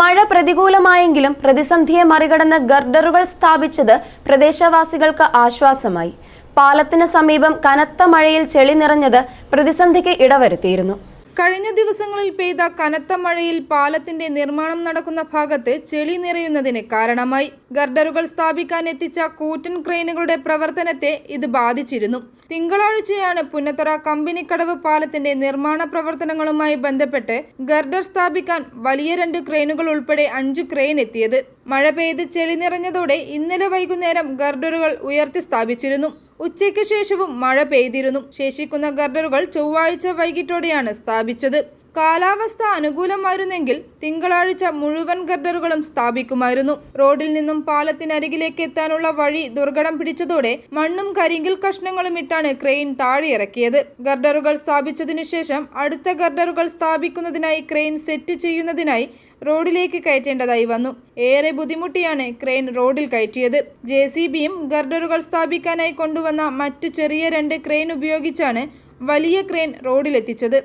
മഴ പ്രതികൂലമായെങ്കിലും പ്രതിസന്ധിയെ മറികടന്ന് ഗർഡറുകൾ സ്ഥാപിച്ചത് പ്രദേശവാസികൾക്ക് ആശ്വാസമായി. പാലത്തിന് സമീപം കനത്ത മഴയിൽ ചെളി നിറഞ്ഞത് പ്രതിസന്ധിക്ക് ഇടവരുത്തിയിരുന്നു. കഴിഞ്ഞ ദിവസങ്ങളിൽ പെയ്ത കനത്ത മഴയിൽ പാലത്തിന്റെ നിർമ്മാണം നടക്കുന്ന ഭാഗത്ത് ചെളി നിറയുന്നതിന് കാരണമായി. ഗർഡറുകൾ സ്ഥാപിക്കാൻ എത്തിച്ച കൂറ്റൻ ക്രെയിനുകളുടെ പ്രവർത്തനത്തെ ഇത് ബാധിച്ചിരുന്നു. തിങ്കളാഴ്ചയാണ് പുന്നത്തറ കമ്പനിക്കടവ് പാലത്തിന്റെ നിർമ്മാണ പ്രവർത്തനങ്ങളുമായി ബന്ധപ്പെട്ട് ഗർഡർ സ്ഥാപിക്കാൻ വലിയ രണ്ട് ക്രെയിനുകൾ ഉൾപ്പെടെ അഞ്ചു ക്രെയിൻ എത്തിയത്. മഴ പെയ്ത് ചെളി നിറഞ്ഞതോടെ ഇന്നലെ വൈകുന്നേരം ഗർഡറുകൾ ഉയർത്തി സ്ഥാപിച്ചിരുന്നു. ഉച്ചയ്ക്ക് ശേഷവും മഴ പെയ്തിരുന്നു. ശേഷിക്കുന്ന ഗർഡറുകൾ ചൊവ്വാഴ്ച വൈകിട്ടോടെയാണ് സ്ഥാപിച്ചത്. കാലാവസ്ഥ അനുകൂലമായിരുന്നെങ്കിൽ തിങ്കളാഴ്ച മുഴുവൻ ഗർഡറുകളും സ്ഥാപിക്കുമായിരുന്നു. റോഡിൽ നിന്നും പാലത്തിനരികിലേക്ക് എത്താനുള്ള വഴി ദുർഘടം പിടിച്ചതോടെ മണ്ണും കരിങ്കിൽ കഷ്ണങ്ങളും ഇട്ടാണ് ക്രെയിൻ താഴെയിറക്കിയത്. ഗർഡറുകൾ സ്ഥാപിച്ചതിനു ശേഷം അടുത്ത ഗർഡറുകൾ സ്ഥാപിക്കുന്നതിനായി ക്രെയിൻ സെറ്റ് ചെയ്യുന്നതിനായി റോഡിലേക്ക് കയറ്റേണ്ടതായി വന്നു. ഏറെ ബുദ്ധിമുട്ടിയാണ് ക്രെയിൻ റോഡിൽ കയറ്റിയത്. ജെ സി ബിയും ഗർഡറുകൾ സ്ഥാപിക്കാനായി കൊണ്ടുവന്ന മറ്റു ചെറിയ രണ്ട് ക്രെയിൻ ഉപയോഗിച്ചാണ് വലിയ ക്രെയിൻ റോഡിലെത്തിച്ചത്.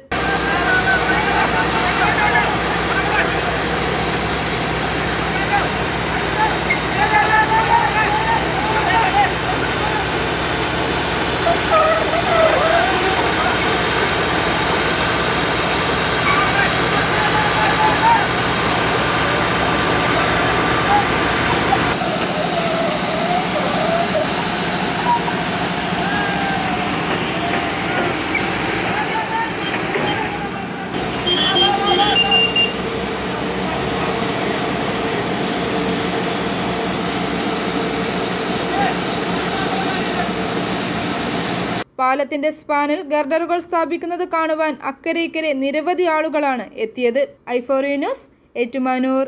Go, go, go, go! പാലത്തിന്റെ സ്പാനിൽ ഗർഡറുകൾ സ്ഥാപിക്കുന്നത് കാണുവാൻ അക്കരെ ഇക്കരെ നിരവധി ആളുകളാണ് എത്തിയത്. ഐഫോറിയനോസ് ഏറ്റുമാനൂർ.